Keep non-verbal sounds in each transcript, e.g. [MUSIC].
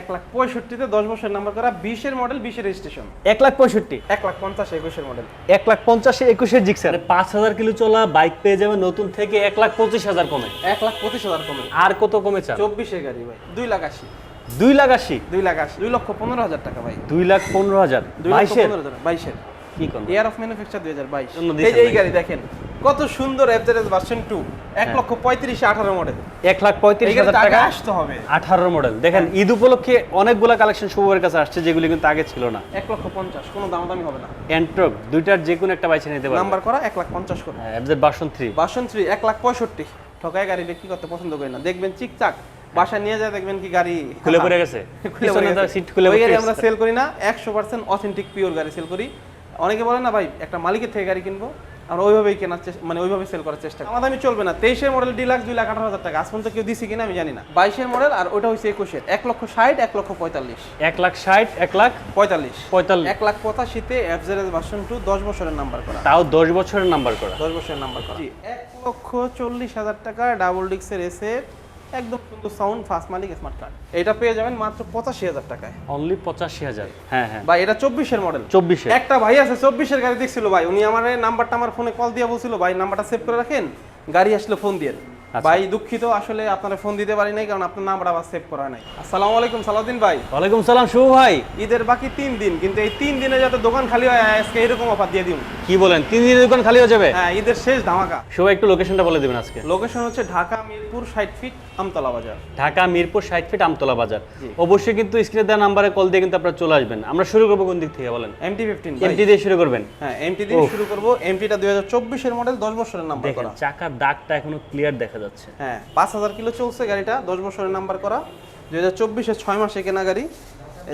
এক লাখ পঁয়ষট্টিতে দশ বছর নাম্বার করা বিশের মডেল বিশের রেজিস্ট্রেশন এক লাখ পঁয়ষট্টি? এক লাখ পঞ্চাশ একুশের মডেল এক লাখ পঞ্চাশে একুশের জিক্সার পাঁচ হাজার কিলো চলা বাইক পেয়ে যাবে নতুন থেকে এক লাখ পঁচিশ হাজার কমে। এক লাখ পঁচিশ হাজার কমে। আর কত কমে চান? চব্বিশের গাড়ি ভাই দুই লাখ আশি। দুই লাখ আশি? দুই লাখ আশি দুই লক্ষ পনেরো হাজার টাকা ভাই। দুই লাখ পনেরো হাজার। বাইশের? হাজার বাইশের। কি কোন? ইয়ার অফ ম্যানুফ্যাকচার এই যে এই গাড়ি দেখেন কত সুন্দর এফজেডএস ভার্সন টু এক হ্যাঁ। লক্ষ পঁয়ত্রিশে আঠারো মডেল এক লাখ পঁয়ত্রিশ এই গাড়ি হাজার টাকা আসতে হবে। আঠারো মডেল দেখেন ঈদ উপলক্ষে অনেকগুলা কালেকশন শুভের কাছে আসছে যেগুলি কিন্তু আগে ছিল না। লক্ষ পঞ্চাশ কোনো দামাদামি হবে না। দুইটার যে কোনো একটা বাইছে নিতে পারবেন নাম্বার করা এক লাখ পঞ্চাশ করে। এফজেড থ্রি ভার্সন থ্রি এক লাখ পঁয়ষট্টি। ঠকায় গাড়ি বিক্রি করতে পছন্দ করি না। দেখবেন চিকচাক। বাসায় নিয়ে যায় দেখবেন কি গাড়ি খুলে পড়ে গেছে। খুলে পড়ে গেছে। সিট খুলে পড়ে আমরা সেল করি না একশো পার্সেন্ট অথেন্টিক পিওর গাড়ি সেল করি। অনেকে বলে না ভাই একটা মালিকের থেকে গাড়ি কিনবো আমরা ওইভাবেই কেনার চেষ্টা মানে ওইভাবে সেল করার চেষ্টা করি। আমাদের আমি চলবে না। তেইশের মডেল ডিলাক্স দুই লাখ আঠারো হাজার টাকা। আজ পর্যন্ত কেউ দিছি কিনা আমি জানি না। বাইশের মডেল আর ওটা হচ্ছে একুশের। এক লক্ষ ষাট এক লক্ষ পঁয়তাল্লিশ। এক লাখ ষাট এক লাখ পঁয়তাল্লিশ। পঁয়তাল্লিশ। এক লাখ পঁচাশিতে এফজেড ভার্সন টু দশ বছরের নাম্বার করা। তাও দশ বছরের নাম্বার করা। দশ বছরের নাম্বার করা। এক লক্ষ চল্লিশ হাজার টাকা ডাবল ডিক্সের এসে একদম সুন্দর সাউন্ড ফাস্ট মালিক স্মার্ট কার্ড এটা পেয়ে যাবেন মাত্র পঁচাশি হাজার টাকায়। অনলি পঁচাশি হাজার। হ্যাঁ হ্যাঁ। ভাই এটা চব্বিশের মডেল চব্বিশে। একটা ভাই আছে চব্বিশের গাড়ি দেখছিল ভাই। উনি আমার নাম্বারটা আমার ফোনে কল দিয়ে বলছিল ভাই নাম্বারটা সেভ করে রাখেন গাড়ি আসলে ফোন দিয়ে। ভাই দুঃখিত আসলে আপনারা ফোন দিতে পারি নাই কারণ আপনার নাম্বার আবার সেভ করা নাই। আসসালামু আলাইকুম সালাউদ্দিন ভাই। ওয়ালাইকুম সালাম শুভ ভাই। ঈদের বাকি তিন দিন কিন্তু এই তিন দিনে যাতে দোকান খালি হয় আজকে এরকম অফার দিয়ে দিন কি বলেন তিন দিনের দোকান খালি হয়ে যাবে? হ্যাঁ ঈদের শেষ ধামাকা। শুভ একটু লোকেশনটা বলে দিবেন আজকে। লোকেশন হচ্ছে ঢাকা মিরপুর ষাট ফিট আমতলা বাজার। ঢাকা মিরপুর ষাট ফিট আমতলা বাজার। অবশ্যই কিন্তু স্ক্রিনে দেওয়া নাম্বারে কল দিয়ে কিন্তু আপনারা চলে আসবেন। আমরা শুরু করব কোন দিক থেকে বলেন? এমটি ফিফটিন এমটি দিয়ে শুরু করবেন। হ্যাঁ এমটি দিয়ে শুরু করব। এমটিটা দুই হাজার চব্বিশের মডেল দশ বছরের নাম্বার করা। চাকার দাগটা এখনও ক্লিয়ার দেখা যাচ্ছে। হ্যাঁ পাঁচ হাজার কিলো চলছে গাড়িটা দশ বছরের নাম্বার করা। দুই হাজার চব্বিশের ছয় মাসে কেনা গাড়ি।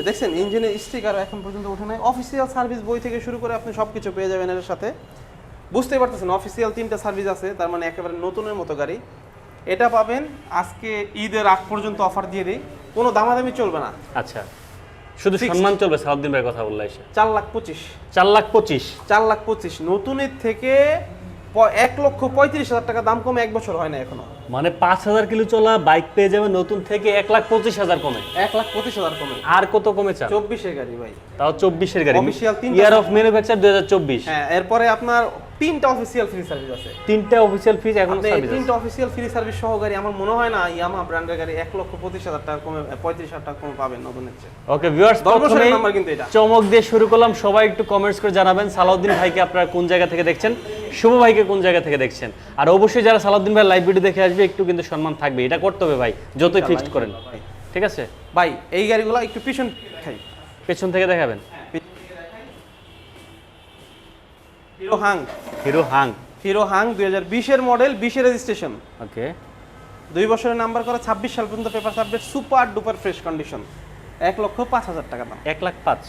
দেখছেন ইঞ্জিনের স্টিকার এখন পর্যন্ত ওঠে নাই। অফিসিয়াল সার্ভিস বই থেকে শুরু করে আপনি সব কিছু পেয়ে যাবেন এর সাথে। বুঝতেই পারতেছেন অফিসিয়াল তিনটা সার্ভিস আছে তার মানে একেবারে নতুনের মতো গাড়ি। এটা পাবেন আজকে ঈদের আগ পর্যন্ত অফার দিয়ে দিই। কোনো দামাদামি চলবে না। আচ্ছা শুধু. সম্মান চলবে সাউদ্দিন ভাইয়ের কথা বললে এসে। চার লাখ পঁচিশ। চার লাখ পঁচিশ। চার লাখ পঁচিশ। নতুনের থেকে এক লক্ষ পঁয়ত্রিশ হাজার টাকা দাম কমে এক বছর হয় না এখনও। মানে পাঁচ হাজার কিলো চলা বাইক পেয়ে যাবে নতুন থেকে এক লাখ পঁচিশ হাজার কমে। এক লাখ পঁচিশ হাজার কমে। আর কত কমে চান? চব্বিশের গাড়ি ভাই। তাও চব্বিশের গাড়ি। Official তিনটা ইয়ার অফ ম্যানুফ্যাকচার দুই হাজার চব্বিশ। হ্যাঁ এরপরে আপনার তিনটা অফিসিয়াল ফ্রি সার্ভিস আছে। তিনটা অফিসিয়াল ফিজ এখন তিনটা অফিসিয়াল ফ্রি সার্ভিস সহ গাড়ি আমার মনে হয় না ইয়ামা ব্র্যান্ডের গাড়ি এক লক্ষ পঁচিশ হাজার টাকা কমে পঁয়ত্রিশ হাজার টাকা কমে পাবেন নতুনের চেয়ে ওকে ভিউয়ার্স দশ নাম্বার কিন্তু এটা। চমক দিয়ে শুরু করলাম। সবাই একটু কমেন্টস করে জানাবেন সালাউদ্দিন ভাইকে আপনারা কোন জায়গা থেকে দেখছেন? শুভ ভাইকে কোন জায়গা থেকে দেখছেন? আর অবশ্যই যারা সালাউদ্দিন ভাই লাইভ ভিডিও দেখে আসবে একটু কিন্তু সম্মান থাকবে এটা করতে হবে ভাই যতই ফিক্সড করেন। ঠিক আছে? ভাই এই গাড়িগুলো একটু পিছন খাই। পেছন থেকে দেখাবেন। Hero Hang hero Hang hero Hang দুই হাজার বিশের মডেল বিশের রেজিস্ট্রেশন ওকে। দুই বছরের নাম্বার করা ছাব্বিশ সাল পর্যন্ত paper subject super duper fresh condition এক লক্ষ পাঁচ হাজার টাকা দাম। এক লাখ পাঁচ।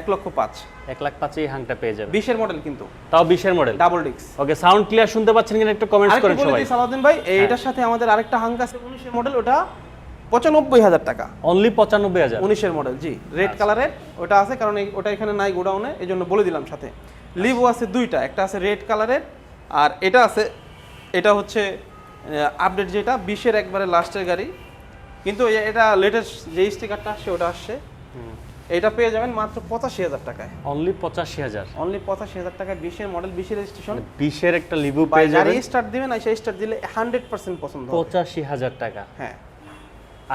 এক লক্ষ পাঁচ। এক লাখ পাঁচে এই হাংটা পেয়ে যাবে। বিশের মডেল কিন্তু। তাও বিশের মডেল ডাবল ডিক্স ওকে সাউন্ড ক্লিয়ার শুনতে পাচ্ছেন কিনা একটু কমেন্টস আরেকটু করেন সবাই। সালাউদ্দিন ভাই এইটার সাথে আমাদের আরেকটা হাঙ্ক আছে উনিশের মডেল ওটা পঁচানব্বই হাজার টাকা। অনলি পঁচানব্বই হাজার। উনিশের মডেল জি রেড কালারের ওটা আছে কারণ ওটা এখানে নাই গোডাউনে এই জন্য বলে দিলাম সাথে। লিভো আছে দুইটা একটা আছে রেড কালারের আর এটা আছে এটা হচ্ছে আপডেট যেটা বিশের একবারে লাস্টের গাড়ি। কিন্তু এটা লেটেস্ট যে স্টিকারটা আসছে ওটা আসছে। এটা পেয়ে যাবেন মাত্র পঁচাশি হাজার টাকায়। অনলি পঁচাশি হাজার। অনলি পঁচাশি হাজার টাকায় বিশের মডেল বিশের রেজিস্ট্রেশন বিশের একটা লিভু পেয়ে যাবেন। স্টার্ট দিবেন আর সেই স্টার্ট দিলে হান্ড্রেড পার্সেন্ট পছন্দ হবে। পঁচাশি হাজার টাকা। হ্যাঁ।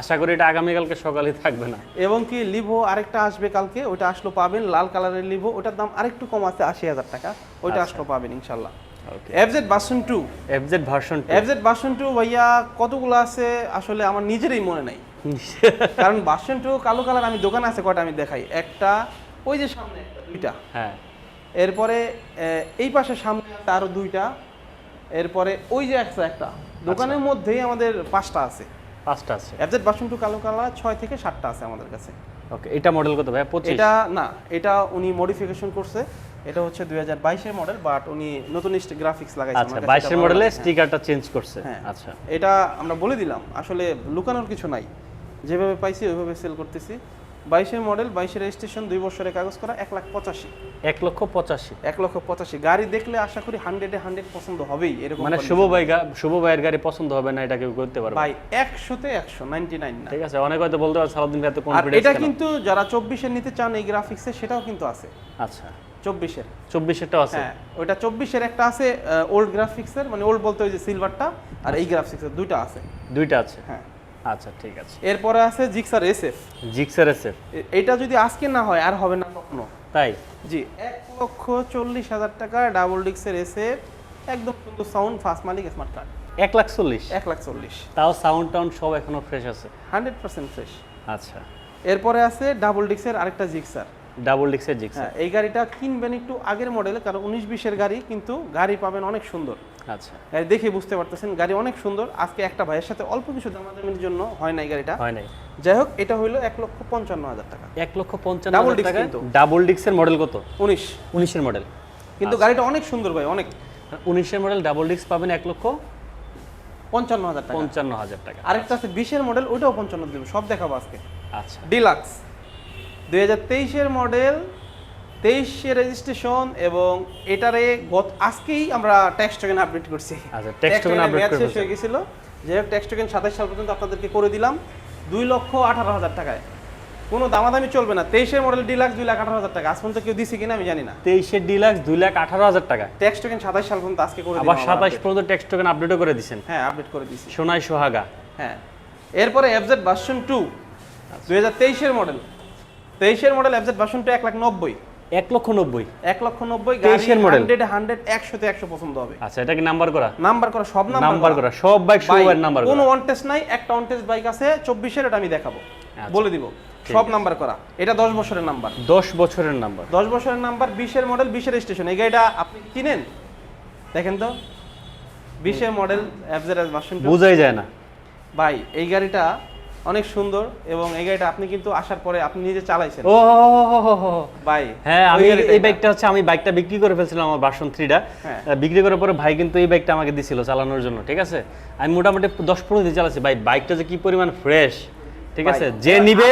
আশা করি এটা আগামীকালকে সকালে থাকবে না। এবং কি লিভো আরেকটা আসবে কালকে ওটা আসলো পাবেন লাল কালারের লিভো ওটার দাম আরেকটু কম আছে আশি হাজার টাকা। ওইটা আচ্ছা। আসলো পাবেন ইনশাল্লাহ okay FZ version two FZ version FZ version two ভাইয়া কতগুলো আছে? আসলে আমার নিজেরই মনে নাই। কারণ বাসন টু কালো কালার আমি দোকানে আছে কয়টা আমি দেখাই। একটা ওই যে সামনে একটা, দুইটা। হ্যাঁ। এরপরে এই পাশে সামনে একটা আরও দুইটা। এরপরে ওই যে একটা একটা। দোকানের মধ্যেই আমাদের পাঁচটা আছে। পাঁচটা আছে। এফজেড বাসন টু কালো কালার ছয় থেকে সাতটা আছে আমাদের কাছে। ওকে এটা মডেল কত ভাই? পঁচিশ? এটা না এটা উনি মডিফিকেশন করছে। এটা হচ্ছে দুই হাজার বাইশের মডেল বাট উনি নতুন গ্রাফিক্স লাগাইছে আচ্ছা বাইশের মডেলে স্টিকারটা চেঞ্জ করছে। হ্যাঁ। আচ্ছা। এটা আমরা বলে দিলাম আসলে লুকানোর কিছু নাই। যেভাবে পাইছি ওইভাবে সেল করতেছি। বাইশের মডেল বাইশের রেজিস্ট্রেশন দুই বছরের কাগজ করা এক লাখ পঁচাশি। এক লক্ষ পঁচাশি। এক লক্ষ পঁচাশি। গাড়ি দেখলে আশা করি হান্ড্রেডে হান্ড্রেড পছন্দ হবেই এরকম মানে শুভ ভাই শুভ ভাইয়ের গাড়ি পছন্দ হবে না এটা কেউ করতে পারবে ভাই একশোতে একশো নাইনটি নাইন ঠিক আছে অনেক হয়তো বলতে পারে সারাদিন এত কনফিডেন্স এটা কিন্তু যারা চব্বিশের নিতে চান এই গ্রাফিক্সে সেটাও কিন্তু আছে। আচ্ছা। চব্বিশের। চব্বিশেরটাও আছে? হ্যাঁ ওইটা চব্বিশের একটা আছে ওল্ড গ্রাফিক্সের মানে ওল্ড বলতে ওই যে সিলভারটা আর এই গ্রাফিক্সের দুইটা আছে। দুইটা আছে। হ্যাঁ। আচ্ছা ঠিক আছে। এরপরে আছে জিক্সার এসএফ। Gixxer SF. এটা যদি আজকে না হয় আর হবে না কখনো। তাই? জি এক লক্ষ চল্লিশ হাজার টাকা ডাবল ডিক্সের এসএফ একদম সুন্দর সাউন্ড ফার্স্ট মালিক স্মার্ট কার্ড। এক লাখ চল্লিশ? এক লাখ চল্লিশ। তাও সাউন্ড টাউন্ড সব এখনও ফ্রেশ আছে? Hundred percent fresh. আচ্ছা। এরপরে আছে ডাবল ডিক্সের আরেকটা জিক্সার। ডাবল ডিক্সের জিক্সার। হ্যাঁ এই গাড়িটা কিনবেন একটু আগের মডেল কারণ উনিশ বিশের গাড়ি কিন্তু গাড়ি পাবেন অনেক সুন্দর। আচ্ছা। দেখে বুঝতে পারতেছেন গাড়ি অনেক সুন্দর। আজকে একটা ভাইয়ের সাথে অল্প কিছু দামাদামির জন্য হয় নাই গাড়িটা। হয় নাই। যাই হোক এটা হইল এক লক্ষ পঞ্চান্ন হাজার টাকা। এক লক্ষ পঞ্চান্ন হাজার disc ডাবল ডিক্সের মডেল কত? উনিশ। উনিশের মডেল কিন্তু গাড়িটা অনেক সুন্দর ভাই অনেক। উনিশের মডেল ডাবল ডিক্স পাবেন এক লক্ষ পঞ্চান্ন হাজার টাকা। পঞ্চান্ন হাজার টাকা। আরেকটা আছে বিশের মডেল ওইটাও পঞ্চান্ন দেবো সব দেখাবো আজকে। আচ্ছা। ডিলাক্স দুই হাজার তেইশের মডেল তেইশে রেজিস্ট্রেশন এবং এটারে গত আজকেই আমরা ট্যাক্স টোকেন আপডেট করছি। আচ্ছা, ম্যাচ করে শেষ হয়ে গেছিল। যে ট্যাক্স টোকেন সাতাশ সাল পর্যন্ত আপনাদেরকে করে দিলাম। দুই লক্ষ আঠারো হাজার টাকায়। কোনো দামাদামি চলবে না। তেইশের মডেল ডিলাক্স দুই লাখ আঠারো হাজার টাকা। আজ পর্যন্ত কেউ দিছে কিনা আমি জানি না। তেইশের ডিলাক্স দুই লাখ আঠারো হাজার টাকা। ট্যাক্স টোকেন সাতাশ সাল পর্যন্ত আজকে করে আবার দিলাম সাতাশ। পর্যন্ত টেক্সট টোকেন আপডেটও করে দিচ্ছেন হ্যাঁ আপডেট করে দিছি। সোনাই সোহাগা। হ্যাঁ। এরপরে এফজেড ভার্সন টু দুই হাজার তেইশের মডেল তেইশের মডেল এফজেড ভার্সন টু এক লাখ নব্বই। এক লক্ষ নব্বই। এক লক্ষ নব্বই 23 এর model। হান্ড্রেড হান্ড্রেড একশোতে একশো পছন্দ হবে। আচ্ছা এটা কি নাম্বার করা? নাম্বার করা সব নাম্বার করা। সব বাইক সবার নাম্বার কোনো ওয়ান টেস্ট নাই একটা ওয়ান টেস্ট বাইক আছে চব্বিশের এটা আমি দেখাবো। আচ্ছা। বলে দিব। সব নাম্বার করা। এটা দশ বছরের নাম্বার। দশ বছরের নাম্বার। দশ বছরের নাম্বার বিশের মডেল বিশের স্টেশন এই গাড়িটা আপনি কিনেন? দেখেন তো। বিশের মডেল এফজেড ভার্সন বোঝাই যায় না। ভাই এই গাড়িটা অনেক সুন্দর এবং এই গাড়িটা আপনি কিন্তু আসার পরে আপনি নিজে চালাইছেন। ও। ভাই হ্যাঁ আমি এই বাইকটা হচ্ছে আমি বাইকটা বিক্রি করে ফেলছিলাম আমার বাসন থ্রিটা হ্যাঁ। বিক্রি করার পরে ভাই কিন্তু এই বাইকটা আমাকে দিছিল চালানোর জন্য ঠিক আছে? আমি মোটামুটি দশ পনেরো দিন চালাচ্ছি। ভাই বাইকটা যে কি পরিমাণ ফ্রেশ ঠিক আছে? যে নিবে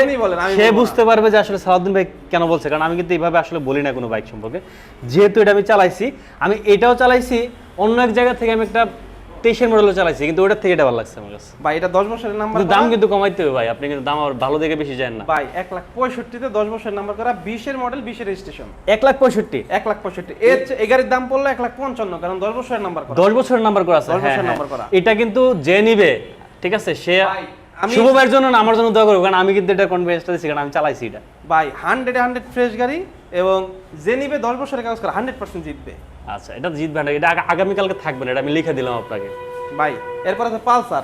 সে বুঝতে পারবে যে আসলে সালাউদ্দিন ভাই কেন বলছে। কারণ আমি কিন্তু এইভাবে আসলে বলি না কোনো বাইক সম্পর্কে। যেহেতু এটা আমি চালাইছি আমি এটাও চালাইছি অন্য এক জায়গা থেকে আমি একটা তেইশের মডেলও চালাইছি কিন্তু ওটার থেকে এটা ভালো লাগছে আমার কাছে। ভাই এটা দশ বছরের নাম্বার দাম কিন্তু কমাইতে হবে ভাই আপনি কিন্তু দাম আবার ভালো দেখে বেশি যায় না। ভাই এক লাখ পঁয়ষট্টিতে দশ বছরের নাম্বার করা বিশের মডেল বিশের রেজিস্ট্রেশন এক লাখ পঁয়ষট্টি? এক লাখ পঁয়ষট্টি। এর দাম পড়ল এক লাখ পঞ্চান্ন কারণ দশ বছরের নাম্বার করা। দশ বছরের নাম্বার করা আছে দশ হ্যাঁ, বছরের হ্যাঁ। নাম্বার করা। এটা কিন্তু যে নিবে ঠিক আছে সে শুভ ভাইয়ের জন্য না আমার জন্য দোয়া করব কারণ আমি কিন্তু এটা কনফিডেন্সটা দিচ্ছি কারণ আমি চালাইছি এটা। ভাই হান্ড্রেড হান্ড্রেড ফ্রেশ গাড়ি এবং যে নিবে দশ বছরের কাগজ করা হান্ড্রেড পার্সেন্ট জিতবে। আচ্ছা এটা জিতবে না এটা আগা- আগামীকালকে থাকবে না এটা আমি লিখে দিলাম আপনাকে। ভাই এরপর আছে পালসার।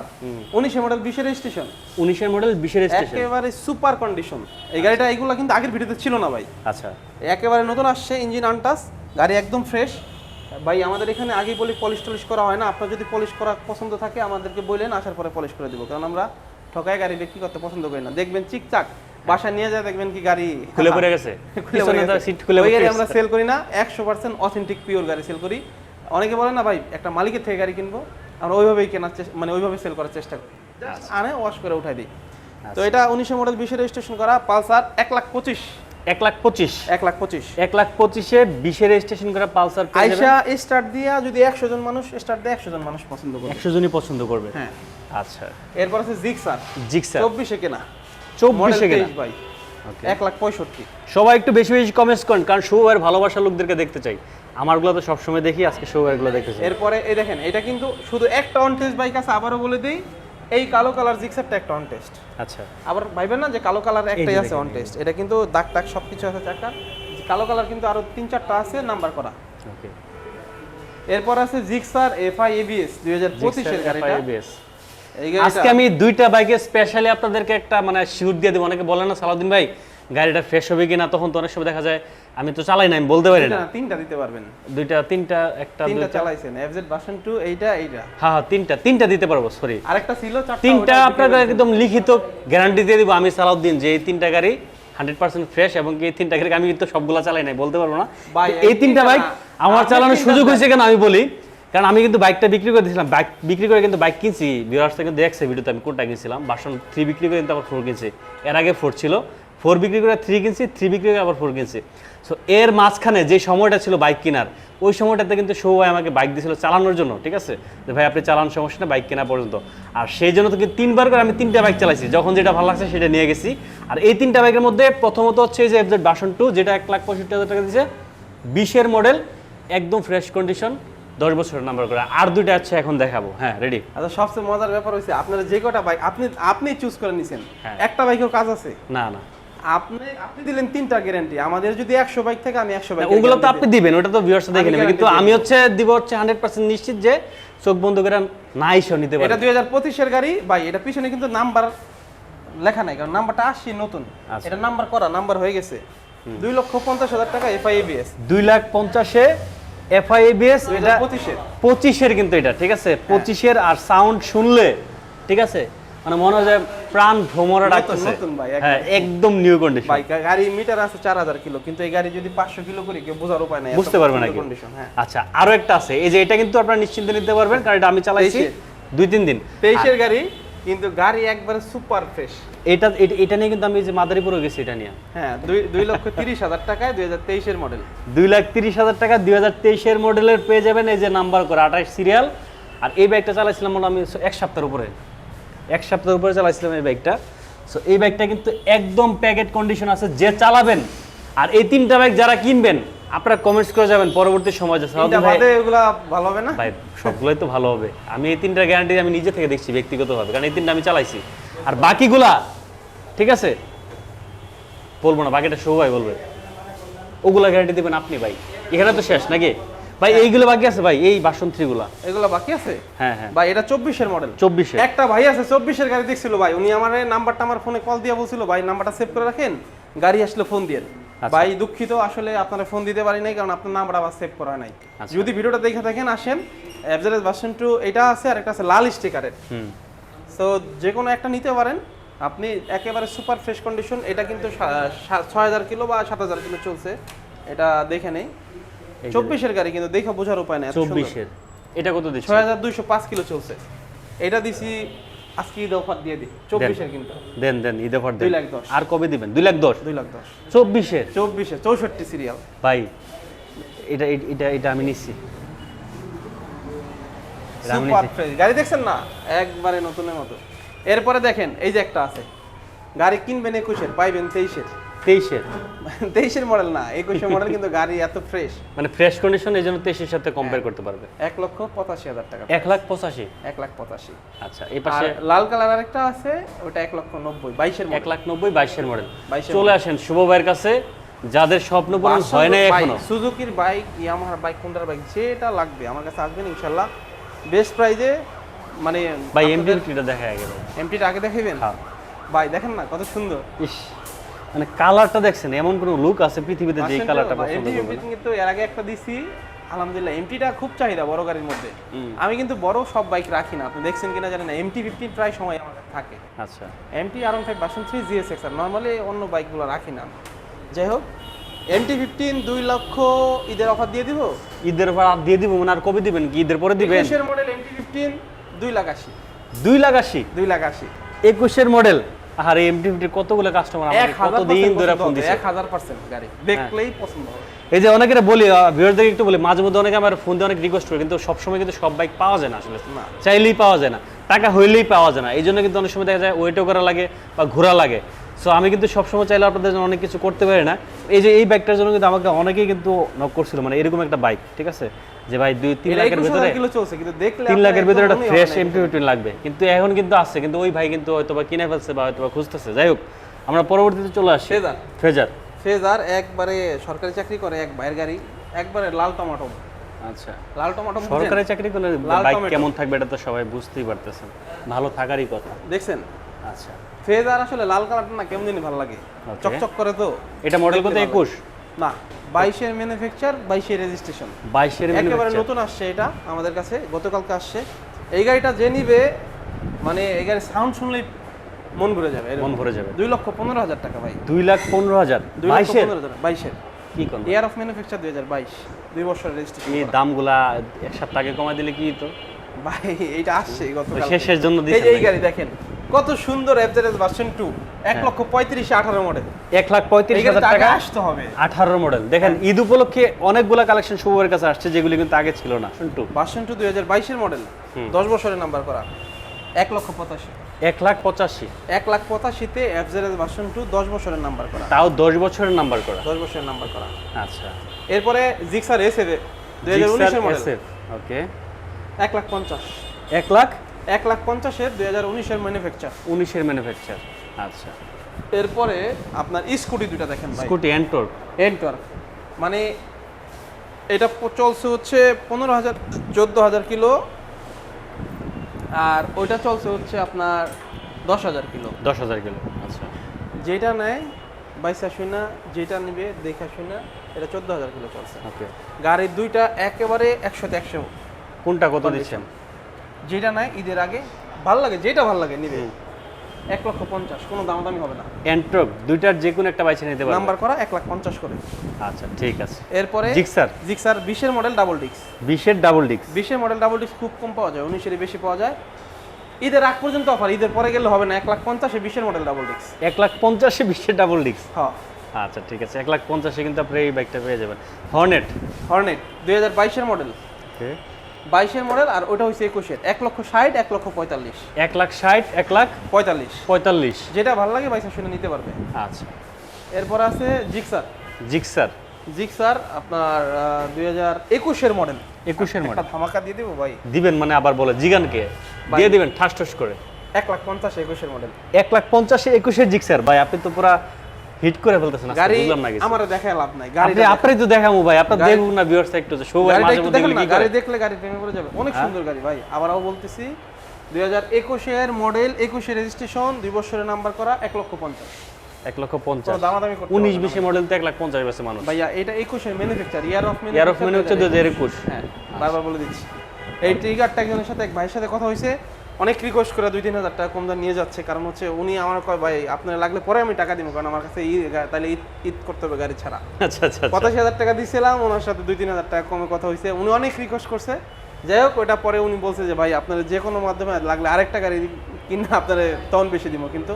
উনিশে মডেল বিশের রেজিস্ট্রেশন উনিশের মডেল বিশের স্টেশন একেবারে সুপার কন্ডিশন এই গাড়িটা এগুলো কিন্তু আগের ভিডিওতে ছিল না ভাই। আচ্ছা। একেবারে নতুন আসছে ইঞ্জিন আনটাস গাড়ি একদম ফ্রেশ ভাই আমাদের এখানে আগে বলি পলিশ টলিশ করা হয় না। আপনার যদি পলিশ করা পছন্দ থাকে আমাদেরকে বললেন আসার পরে পলিশ করে দিব। কারণ আমরা ঠকায় গাড়ি বিক্রি করতে পছন্দ করি না। দেখবেন চিকচাক। বাসায় নিয়ে যায় দেখবেন কি গাড়ি খুলে পড়ে গেছে। [LAUGHS] পিছনে গেছে। সিট খুলে ওই গাড়ি আমরা সেল করি না একশো পার্সেন্ট অথেন্টিক পিওর গাড়ি সেল করি। অনেকে বলে না ভাই একটা মালিকের থেকে গাড়ি কিনবো আমরা ওইভাবেই কেনার চেষ্টা মানে ওইভাবে সেল করার চেষ্টা করি। Just আনে ওয়াশ করে উঠাই দিই। তো এটা উনিশশো মডেল বিশে রেজিস্ট্রেশন করা পালসার এক লাখ পঁচিশ। এক লাখ পঁচিশ। এক লাখ পঁচিশ। এক লাখ পঁচিশে বিশের রেজিস্ট্রেশন করা পালসার আইসা স্টার্ট দিয়া যদি একশো জন মানুষ স্টার্ট দেয় একশো জন মানুষ পছন্দ করবে। একশো জনই পছন্দ করবে। হ্যাঁ। আচ্ছা। এরপর আছে জিক্সার জিক্সার চব্বিশে কেনা। চব্বিশে কেনা ভাই। এক লাখ পঁয়ষট্টি। সবাই একটু বেশি বেশি কমেন্টস করেন কারণ শুভের ভালোবাসার লোকদেরকে দেখতে চাই। আমারগুলো তো সবসময় দেখি আজকে শুভেরগুলো দেখতেছি এরপরে এই দেখেন এটা কিন্তু শুধু একটা অন টেস্ট বাইক আছে আবারও বলে দিই এই কালো কালার জিক্সারটা একটা অন টেস্ট আচ্ছা। আবার ভাইবেন না যে কালো কালার একটাই আছে অন টেস্ট এটা কিন্তু দাগ টাগ সব কিছু আছে চাকা কালো কালার কিন্তু আরও তিন চারটা আছে নাম্বার করা। ওকে এরপর আছে জিক্সার এফআই এবিএস দুই হাজার পঁচিশের গাড়িটা। আজকে আমি দুইটা বাইকে স্পেশালি আপনাদেরকে একটা মানে শিউর দিয়ে দেবো। অনেকে বলে না সালাউদ্দিন ভাই গাড়িটা ফ্রেশ হবে কিনা? তখন তো অনেক সময় দেখা যায় আমি তো চালাই না আমি বলতে পারি না। তিনটা দিতে পারবেন। দুইটা তিনটা একটা তিনটা চালাইছেন। এফজেড ভার্সন টু এইটা এইটা। হ্যাঁ হ্যাঁ তিনটা তিনটা দিতে পারব সরি আরেকটা ছিল চারটা তিনটা করে একদম লিখিত গ্যারান্টি দিয়ে দিব আমি সালাউদ্দিন যে এই তিনটা গাড়ি হান্ড্রেড পার্সেন্ট ফ্রেশ এবং এই তিনটা গাড়ি আমি কিন্তু সবগুলা চালাই নাই বলতে পারব না। এই তিনটা বাইক আমার চালানোর সুযোগ। হয়েছে কেন? আমি বলি কারণ আমি কিন্তু বাইকটা বিক্রি করে দিয়েছিলাম। বাইক বিক্রি করে কিন্তু বাইক কিনছি। ভিউয়ার্স থেকে দেখছে ভিডিওতে আমি কোনটা কিনছিলাম। বাসন থ্রি বিক্রি করে কিন্তু আবার ফোর কিনছি। এর আগে ফোর ছিল। ফোর বিক্রি করে থ্রি কিনছি থ্রি বিক্রি করে আবার ফোর কিনছি। সো এর মাঝখানে যে সময়টা ছিল বাইক কেনার, ওই সময়টাতে কিন্তু সৌভাই আমাকে বাইক দিয়েছিল চালানোর জন্য, ঠিক আছে? যে ভাই, আপনি চালান, সমস্যা না বাইক কেনা পর্যন্ত। আর সেই জন্য তো কিন্তু তিনবার করে আমি তিনটা বাইক চালাইছি। যখন যেটা ভালো লাগছে সেটা নিয়ে গেছি। আর এই তিনটা বাইকের মধ্যে প্রথমত হচ্ছে এই যে এফজেড বাসন টু যেটা এক লাখ পঁয়ষট্টি হাজার টাকা দিয়েছে, বিশের মডেল একদম ফ্রেশ কন্ডিশন দশ বছরের নাম্বার করে। আর দুইটা আছে এখন দেখাবো। হ্যাঁ রেডি আচ্ছা সবচেয়ে মজার ব্যাপার হচ্ছে আপনারা যে কটা বাইক আপনি আপনি চুজ করে নিছেন। হ্যাঁ। একটা বাইকেও কাজ আছে? না না। আপনি আপনি দিলেন তিনটা গ্যারান্টি আমাদের যদি একশো বাইক থাকে আমি একশো বাইক ওগুলো তো আপনি দিবেন ওটা তো ভিউয়ার্স দেখে নেবে। কিন্তু আমি হচ্ছে দিব হচ্ছে হান্ড্রেড পার্সেন্ট নিশ্চিত যে চোখ বন্ধ করে নাই শো নিতে এটা দুই হাজার পঁচিশের গাড়ি ভাই এটা পিছনে কিন্তু নাম্বার লেখা নাই কারণ নাম্বারটা আসছে নতুন। আচ্ছা। এটা নাম্বার করা নাম্বার হয়ে গেছে। দুই লক্ষ পঞ্চাশ হাজার টাকা এফআইএবিএস দুই লাখ পঞ্চাশে এফআইএবিএস দুই এটা পঁচিশের। কিন্তু এটা ঠিক আছে? পঁচিশের আর সাউন্ড শুনলে ঠিক আছে? মানে মনে হয় প্রাণ ভ্রমরা ডাকতেছে। ভাই, হ্যাঁ একদম। নিউ কন্ডিশন বাইক গাড়ি মিটার আছে চার হাজার কিলো কিন্তু এই গাড়ি যদি পাঁচশো কিলো করি কেউ বোঝার উপায় নাই বুঝতে পারবে না কন্ডিশন হ্যাঁ। আচ্ছা আরও একটা আছে। এই যে এটা কিন্তু আপনারা নিশ্চিন্তে নিতে পারবেন কারণ এটা আমি চালাইছি দুই তিন দিন। তেইশের গাড়ি কিন্তু গাড়ি একবারে সুপার ফ্রেশ। এটা এটা- নিয়ে কিন্তু আমি যে মাদারীপুরে গেছি এটা নিয়ে। হ্যাঁ দুই লক্ষ তিরিশ হাজার টাকায় দুই হাজার তেইশের মডেল দুই লাখ তিরিশ হাজার টাকা দুই হাজার তেইশের মডেলের পেয়ে যাবেন এই যে নাম্বার করে আঠাশ সিরিয়াল আর এই বাইকটা চালাইছিলাম মনে আমি এক সপ্তাহের উপরে। এক সপ্তাহের উপরে চালাইছিলাম এই বাইকটা সো এই বাইকটা কিন্তু একদম প্যাকেট কন্ডিশন আছে যে চালাবেন। আর এই তিনটা বাইক যারা কিনবেন আপনারা কমেন্টস করে যাবেন পরবর্তী সময় ভাই বাদে এগুলা ভালো হবে না? ভাই সবগুলোই তো ভালো হবে। আমি এই তিনটা গ্যারান্টি আমি নিজে থেকে দেখছি ব্যক্তিগতভাবে কারণ এই তিনটা আমি চালাইছি। আর বাকিগুলা ঠিক আছে? বলব না বাকিটা সৌ ভাই বলবে। ওগুলা গ্যারান্টি দেবেন আপনি ভাই। এখানে তো শেষ নাকি? ভাই এইগুলো বাকি আছে ভাই এই বাসন থ্রিগুলা এগুলা বাকি আছে? হ্যাঁ হ্যাঁ। ভাই এটা চব্বিশের মডেল চব্বিশে একটা ভাই আছে চব্বিশের গাড়ি দেখছিল ভাই। উনি আমার নাম্বারটা আমার ফোনে কল দিয়ে বলছিল ভাই নাম্বারটা সেভ করে রাখেন গাড়ি আসলে ফোন দিয়ে। ভাই দুঃখিত আসলে আপনারা ফোন দিতে পারি নাই কারণ আপনার নাম্বার আবার সেভ করা নাই। আচ্ছা। যদি ভিডিওটা দেখে থাকেন আসেন অ্যাভারেজ ভার্সন টু এটা আছে আর একটা আছে লাল স্টিকারের হুম। সো যে কোনো একটা নিতে পারেন। আপনি একেবারে সুপার ফ্রেশ কন্ডিশন এটা কিন্তু ছয় হাজার কিলো বা সাত হাজার কিলো চলছে। এটা দেখে নেই। চব্বিশের গাড়ি কিন্তু দেখে বোঝার উপায় নেই। চব্বিশের। এটা কত দিচ্ছে? ছয় হাজার দুইশো পাঁচ কিলো চলছে। এটা দিছি আজকে ঈদ অফার দিয়ে দিই। চব্বিশের কিন্তু। দেন দেন ঈদ অফার দুই লাখ দশ। আর কবে দিবেন? দুই লাখ দশ? দুই লাখ দশ। চব্বিশের? চব্বিশে চৌষট্টি সিরিয়াল। ভাই এটা এটা- এটা আমি নিচ্ছি। গাড়ি দেখছেন না? একবারে নতুনের মতো। এরপরে দেখেন এই যে একটা আছে। গাড়ি কিনবেন একুশের পাইবেন তেইশের। তেইশের। [LAUGHS] তেইশের মডেল না একুশের মডেল কিন্তু গাড়ি এত ফ্রেশ মানে ফ্রেশ কন্ডিশন এই জন্য তেইশের সাথে কম্পেয়ার করতে পারবে। এক লক্ষ পঁচাশি হাজার টাকা এক লাখ পঁচাশি? এক লাখ পঁচাশি। আচ্ছা এই পাশে লাল কালার আরেকটা আছে ওটা এক লক্ষ নব্বই বাইশের এক লাখ নব্বই বাইশের মডেল 22 চলে আসেন শুভ ভাইয়ের কাছে যাদের স্বপ্ন পূরণ হয় নাই এখনও। সুজুকির বাইক ইয়ামাহার বাইক কোনটার বাইক যেটা লাগবে আমার কাছে আসবেন ইনশাল্লাহ। বেস্ট প্রাইজে মানে ভাই এমডি টা দেখা গেল এমটিটা আগে দেখাইবেন? হ্যাঁ। ভাই দেখেন না কত সুন্দর। ইস। মানে কালারটা দেখছেন এমন কোনো লুক আছে পৃথিবীতে যে কালারটা পছন্দ করবে। কিন্তু এর আগে একটা দিছি আলহামদুলিল্লাহ এমটিটা খুব চাহিদা বড় গাড়ির মধ্যে। আমি কিন্তু বড় সব বাইক রাখি না আপনি দেখছেন কিনা জানেন না এমটি ফিফটিন প্রায় সময় আমার থাকে। আচ্ছা। এমটি আর five version three GS X R normally অন্য বাইকগুলো রাখি না। যাই হোক এমটি ফিফটিন দুই লক্ষ ঈদের অফার দিয়ে দিব। ঈদের পর আর দিয়ে দিব মানে আর কবে দিবেন কি? ঈদের পরে দিবেন? একুশের মডেল এমটি ফিফটিন দুই লাখ আশি। দুই লাখ আশি? দুই লাখ আশি। একুশের মডেল আর কতগুলো কাস্টমার ধরে ফোন দিছে? এক হাজার পার্সেন্ট গাড়ি। দেখলেই পছন্দ হবে। এই যে অনেকের বলি ভিউয়ারদেরকে একটু বলি মাঝে মধ্যে অনেকে আমার ফোন দিয়ে অনেক রিকোয়েস্ট করে কিন্তু সবসময় কিন্তু সব বাইক পাওয়া যায় না আসলে। চাইলেই পাওয়া যায় না। টাকা হইলেই পাওয়া যায় না। এই জন্য কিন্তু অনেক সময় দেখা যায় ওয়েটও করা লাগে বা ঘোরা লাগে। সো আমি কিন্তু সবসময় চাইলে আপনাদের জন্য অনেক কিছু করতে পারি না। এই যে এই বাইকটার জন্য কিন্তু আমাকে অনেকেই কিন্তু নক করছিল মানে এরকম একটা বাইক ঠিক আছে? যে ভাই দুই তিন লাখের ভিতরে কিলো চলছে কিন্তু দেখলে তিন লাখের ভিতরে একটা ফ্রেশ না ফিফটিন লাগবে। কিন্তু এখন কিন্তু আছে কিন্তু ওই ভাই কিন্তু হয়তো বা কিনে ফেলছে বা হয়তো বা খুঁজতেছে। যাই হোক আমরা পরবর্তীতে চলে আসি। ফেজার। ফ্রেজার ফেজার একবারে সরকারি চাকরি করে এক ভাইয়ের গাড়ি একবারে লাল টমাটো। আচ্ছা। লাল টমাটো সরকারি চাকরি করলে বাইক কেমন থাকবে এটা তো সবাই বুঝতেই পারতেছেন। ভালো থাকারই কথা। দেখছেন? আচ্ছা। ফেজার আসলে লাল কালারটা না কেমন জানি ভালো লাগে। চকচক করে তো। এটা মডেল কত? একুশ? না। বাইশের ম্যানুফ্যাকচার বাইশের রেজিস্ট্রেশন বাইশের একেবারে নতুন আসছে এটা আমাদের কাছে গতকালকে আসছে। এই গাড়িটা যে নিবে মানে এই গাড়ির সাউন্ড শুনলেই মন ঘুরে যাবে মন ভরে যাবে। দুই লক্ষ পনেরো হাজার টাকা ভাই। দুই লাখ পনেরো হাজার। দুই লক্ষ পনেরো হাজার বাইশের। কি কোন ইয়ার অফ ম্যানুফ্যাকচার দুই হাজার বাইশ দুই বছরের রেজিস্ট্রেশন এই দামগুলা এক সপ্তাহ আগে কমাই দিলে কি তো ভাই এইটা আসছে গতকাল শেষের জন্য এই? গাড়ি দেখেন কত সুন্দর এফজেডএস ভার্সন টু এক হ্যাঁ। লক্ষ পঁয়ত্রিশে আঠারো মডেল এক লাখ পঁয়ত্রিশ এখানে হাজার টাকা। আসতে হবে। আঠারো মডেল দেখেন ঈদ উপলক্ষে অনেকগুলো কালেকশন শুভের কাছে আসছে যেগুলি কিন্তু আগে ছিল না। ভার্সন টু দুই হাজার বাইশের মডেল হুম। দশ বছরের নাম্বার করা। এক লক্ষ পঁচাশি। এক লাখ পঁচাশি। এক লাখ পঁচাশিতে এফজেডএস ভার্সন টু দশ বছরের নাম্বার করা। তাও দশ বছরের নাম্বার করা। দশ বছরের নাম্বার করা। আচ্ছা। এরপরে জিক্সার এস এফ দুই হাজার উনিশের মডেল ওকে এক লাখ পঞ্চাশ। এক লাখ এক লাখ পঞ্চাশের দুই হাজার উনিশের ম্যানুফ্যাকচার উনিশের ম্যানুফ্যাকচার আচ্ছা। এরপরে আপনার স্কুটি দুইটা দেখেন স্কুটি এন্টোর এন্টওয়ার্ক মানে এটা চলছে হচ্ছে পনেরো হাজার চোদ্দ হাজার কিলো। আর ওইটা চলছে হচ্ছে আপনার দশ হাজার কিলো। দশ হাজার কিলো। আচ্ছা। যেটা নেয় বাইশা শুনা যেটা নেবে দেখা শুনা এটা চোদ্দ হাজার কিলো চলছে। ওকে। গাড়ির দুইটা একেবারে একশোতে একশো। কোনটা কত। দিচ্ছেন? যেটা নেয় ঈদের আগে ভালো লাগে যেটা ভালো লাগে নিবে। এক লক্ষ পঞ্চাশ কোনো দামাদামি হবে না। এন্ট্রক দুইটার যে কোনো একটা বাইছে নিতে পারবেন নাম্বার করা এক লাখ পঞ্চাশ করে। আচ্ছা ঠিক আছে। এরপরে জিক্সার জিক্সার বিশের মডেল ডাবল ডিক্স বিশের ডাবল ডিক্স বিশের মডেল ডাবল ডিক্স খুব কম পাওয়া যায় উনিশেরই বেশি পাওয়া যায়। ঈদের আগ পর্যন্ত অফার ঈদের পরে গেলে হবে না এক লাখ পঞ্চাশে বিশের মডেল ডাবল ডিক্স এক লাখ পঞ্চাশে বিশের ডাবল ডিক্স হ্যাঁ আচ্ছা ঠিক আছে এক লাখ পঞ্চাশে কিন্তু আপনি এই বাইকটা পেয়ে যাবেন। হর্নেট হর্নেট দুই হাজার বাইশের মডেল ওকে বাইশের মডেল আর ওটা হচ্ছে একুশের। এক লক্ষ ষাট এক লক্ষ পঁয়তাল্লিশ। এক লাখ ষাট এক লাখ পঁয়তাল্লিশ। পঁয়তাল্লিশ। যেটা ভালো লাগে বাইশে শুনে নিতে পারবে। আচ্ছা। এরপর আছে জিক্সার। জিক্সার। জিক্সার আপনার দুই হাজার একুশের মডেল। একুশের মডেল। ধামাকা দিয়ে দেবো ভাই। দিবেন মানে আবার বলে জিগানকে। দিয়ে দিবেন ঠাস ঠাস করে। এক লাখ পঞ্চাশ একুশের মডেল। এক লাখ পঞ্চাশে একুশের জিক্সার। ভাই আপনি তো পুরা হিট করে ফেলতেছেন গাড়ি বুঝলাম না কিছু। আমার দেখায় লাভ নাই গাড়ি আপনি তো দেখাবো ভাই আপনার গাড়ি- দেখুন না ভিউয়ার্স একটু গাড়িটা মাঝে মধ্যে গাড়ি দেখলে গাড়ি প্রেমে পড়ে যাবে। অনেক হ্যাঁ? সুন্দর গাড়ি ভাই আবারও বলতেছি দুই হাজার একুশের মডেল একুশে রেজিস্ট্রেশন দুই বছরের নাম্বার করা এক লক্ষ পঞ্চাশ। এক লক্ষ পঞ্চাশ। উনিশ। বিশে মডেল তো এক লাখ পঞ্চাশ বেছে মানুষ। ভাইয়া এটা একুশের manufacture year of year of মানে হচ্ছে দু হাজার একুশ। হ্যাঁ বারবার বলে দিচ্ছি। এই ট্রিগারটা একজনের সাথে এক ভাইয়ের সাথে কথা হয়েছে। অনেক রিকোয়েস্ট করে দুই তিন হাজার টাকা কম দাম নিয়ে যাচ্ছে। কারণ হচ্ছে উনি আমার কয় ভাই আপনার লাগলে পরে আমি টাকা দিব কারণ আমার কাছে তাহলে ঈদ ঈদ করতে হবে গাড়ি ছাড়া। আচ্ছা আচ্ছা আচ্ছা। পঁচাশি হাজার টাকা দিয়েছিলাম ওনার সাথে দুই তিন হাজার টাকা কমে কথা হয়েছে। উনি অনেক রিকোয়েস্ট করছে। যাই হোক ওটা পরে উনি বলছে যে ভাই আপনার যে কোনো মাধ্যমে লাগলে আরেকটা গাড়ি কিনা আপনার তখন বেশি দিব। কিন্তু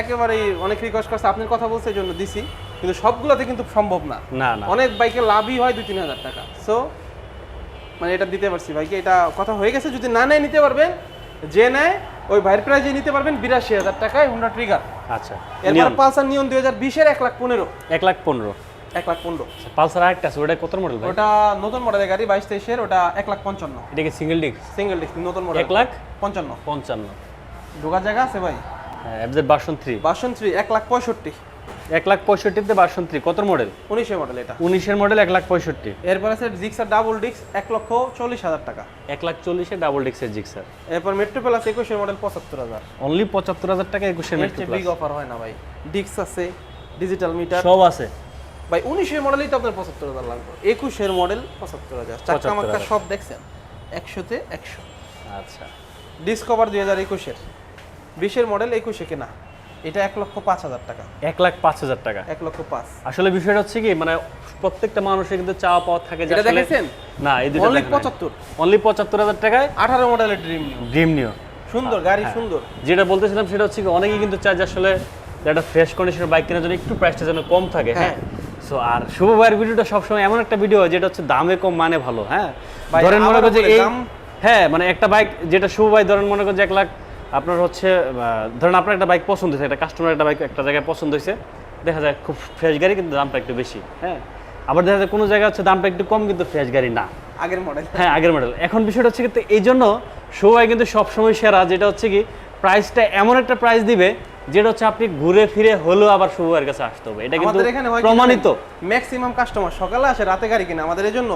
একেবারেই অনেক রিকোয়েস্ট করছে। আপনার কথা বলছে এই জন্য দিছি কিন্তু সবগুলোতে কিন্তু সম্ভব না। না না। অনেক বাইকে লাভই হয় দুই তিন হাজার টাকা। সো মানে এটা দিতে পারছি ভাইকে। এটা কথা হয়ে গেছে যদি না নেয় নিতে পারবেন। যে নেয় ওই ভাইয়ের প্রাইজে নিতে পারবেন বিরাশি হাজার টাকায় হুন্ডা ট্রিগার আচ্ছা এরপর পালসার নিয়ন দুই হাজার বিশের এক লাখ পনেরো। এক লাখ পনেরো। এক লাখ পনেরো। পালসার আরেকটা আছে ওটা কত মডেল ওটা নতুন মডেলের গাড়ি বাইশ তেইশের ওটা এক লাখ পঞ্চান্ন। এটা কি সিঙ্গেল ডিস্ক সিঙ্গেল ডিস্ক নতুন মডেল এক লাখ পঞ্চান্ন। পঞ্চান্ন। ঢোকার জায়গা আছে ভাই? এফজেড বাসন থ্রি বাসন থ্রি এক লাখ পঁয়ষট্টি। এক লাখ পঁয়ষট্টিতে বাসন থ্রি কত মডেল? উনিশের মডেল এটা। উনিশের মডেল এক লাখ পঁয়ষট্টি। এরপর আছে জিক্সার ডাবল ডিস্ক এক লক্ষ চল্লিশ হাজার টাকা। এক লাখ চল্লিশে ডাবল ডিক্সের জিক্সার এরপর মেট্রো প্লাস একুশের মডেল পঁচাত্তর হাজার। অনলি পঁচাত্তর হাজার টাকা একুশের মেট্রো বিগ অফার হয় না ভাই। ডিক্স আছে ডিজিটাল মিটার সব আছে। ভাই উনিশের মডেলই তো আপনার পঁচাত্তর হাজার লাগবে। একুশের মডেল পঁচাত্তর হাজার। 75,000 মাক্কা সব দেখছেন। একশোতে একশো। আচ্ছা। ডিসকভার দুই হাজার একুশের। বিশের মডেল একুশে কেনা। এটা এক লক্ষ পাঁচ হাজার টাকা। এক লাখ পাঁচ হাজার টাকা। এক লক্ষ পাঁচ। আসলে বিষয়টা হচ্ছে কি মানে প্রত্যেকটা মানুষের কিন্তু চাওয়া পাওয়া থাকে এটা দেখেছেন? না এই দুটো অনলি পঁচাত্তর। অনলি পঁচাত্তর হাজার টাকায় আঠারো মডেলের ড্রিম নিউ ড্রিম নিও সুন্দর গাড়ি সুন্দর। যেটা বলতেছিলাম সেটা হচ্ছে কি অনেকেই কিন্তু চায় যে আসলে একটা ফ্রেশ কন্ডিশনের বাইক কেনার জন্য একটু প্রাইসটা যেন কম থাকে হ্যাঁ। সো আর শুভ ভাইয়ের ভিডিওটা সবসময় এমন একটা ভিডিও যেটা হচ্ছে দামে কম মানে ভালো হ্যাঁ। ধরেন মনে করেন যে এই হ্যাঁ মানে একটা বাইক যেটা শুভ ভাই ধরেন মনে করেন যে এক লাখ আপনার হচ্ছে ধরেন আপনার একটা বাইক পছন্দ হয়েছে একটা কাস্টমার একটা বাইক একটা জায়গায় পছন্দ হয়েছে দেখা যায় খুব ফ্রেশ গাড়ি কিন্তু দামটা একটু বেশি হ্যাঁ? আবার দেখা যায় কোনো জায়গায় হচ্ছে দামটা একটু কম কিন্তু ফ্রেশ গাড়ি না। আগের মডেল হ্যাঁ আগের মডেল এখন বিষয়টা হচ্ছে কিন্তু এই জন্য শোভাই কিন্তু সবসময় সেরা যেটা হচ্ছে কি প্রাইসটা এমন একটা প্রাইস দিবে যেটা হচ্ছে আপনি ঘুরে ফিরে হলেও আবার শুভের কাছে আসতে হবে। এটা কিন্তু প্রমাণিত। ম্যাক্সিমাম কাস্টমার সকালে আসে রাতে গাড়ি কিনে। আমাদের এই জন্য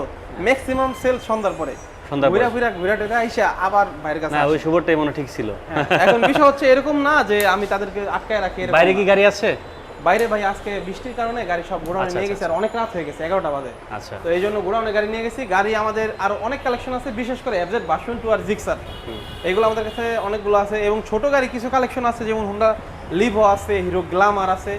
ম্যাক্সিমাম সেল সন্ধ্যার পরে। সন্ধ্যার ঘুরা ঘুরা ঘুরা টুরা আইসা আবার বাইরের কাছে না ওই শুভরটাই মনে ঠিক ছিল। হ্যাঁ, এখন বিষয় হচ্ছে এরকম না যে আমি তাদেরকে আটকায় রাখি বাইরে কি গাড়ি আছে? বাইরে ভাই আজকে বৃষ্টির কারণে গাড়ি সব গোডাউনে আচ্ছা, নিয়ে গেছে আর অনেক রাত হয়ে গেছে এগারোটা বাজে। আচ্ছা। তো এই জন্য গোডাউনে গাড়ি নিয়ে গেছি। গাড়ি আমাদের আরও অনেক কালেকশন আছে বিশেষ করে এফজেড বাসন টু আর জিক্সার এগুলো আমাদের কাছে অনেকগুলো আছে এবং ছোট গাড়ি কিছু কালেকশন আছে যেমন হোন্ডা লিভো আছে হিরো গ্লামার আছে।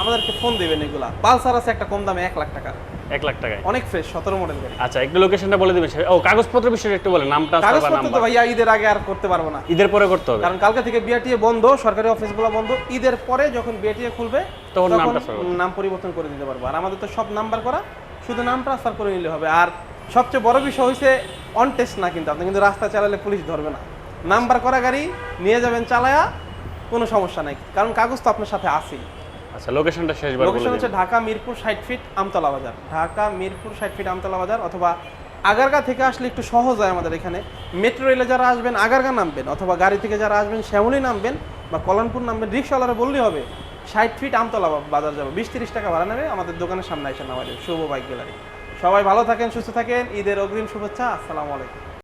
আমাদেরকে ফোন দেবেন এগুলা। পালসার আছে একটা কম দামে এক লাখ টাকা। এক লাখ টাকায়। অনেক ফ্রেশ সতেরো মডেল গাড়ি। আচ্ছা একটু লোকেশনটা বলে দিবেন ও কাগজপত্র একটু বলেন নাম ট্রান্সফার বা কাগজপত্র তো ভাইয়া ঈদের আগে আর করতে পারব না। ঈদের পরে করতে হবে। কারণ কালকে থেকে বিআরটিএ বন্ধ সরকারি অফিসগুলো বন্ধ। ঈদের পরে যখন বিআরটিএ খুলবে তখন নাম পরিবর্তন করে দিতে পারব। আর আমাদের তো সব নাম্বার করা শুধু নাম ট্রান্সফার করে নিলে হবে। আর সবচেয়ে বড় বিষয় হয়েছে অন টেস্ট না কিন্তু আপনি কিন্তু রাস্তা চালালে পুলিশ ধরবে না। নাম্বার করা গাড়ি নিয়ে যাবেন চালায়া কোনো সমস্যা নাই। কারণ কাগজ তো আপনার সাথে আছেই। আচ্ছা লোকেশনটা শেষবার বলে লোকেশন হচ্ছে ঢাকা মিরপুর ষাট ফিট আমতলা বাজার। ঢাকা মিরপুর ষাট ফিট আমতলা বাজার অথবা আগারগা থেকে আসলে একটু সহজ হয় আমাদের এখানে। মেট্রো রেলে যারা আসবেন আগারগা নামবেন অথবা গাড়ি থেকে যারা আসবেন শ্যামলী নামবেন বা কল্যাণপুর নামবেন রিক্সাওয়ালারা বললেই হবে ষাট ফিট আমতলা বাজার যাবে। বিশ তিরিশ টাকা ভাড়া নেবে আমাদের দোকানের সামনে এসে নামাবে শুভ বাইক গ্যালারি সবাই ভালো থাকেন সুস্থ থাকেন ঈদের অগ্রিম শুভেচ্ছা আসসালামু আলাইকুম।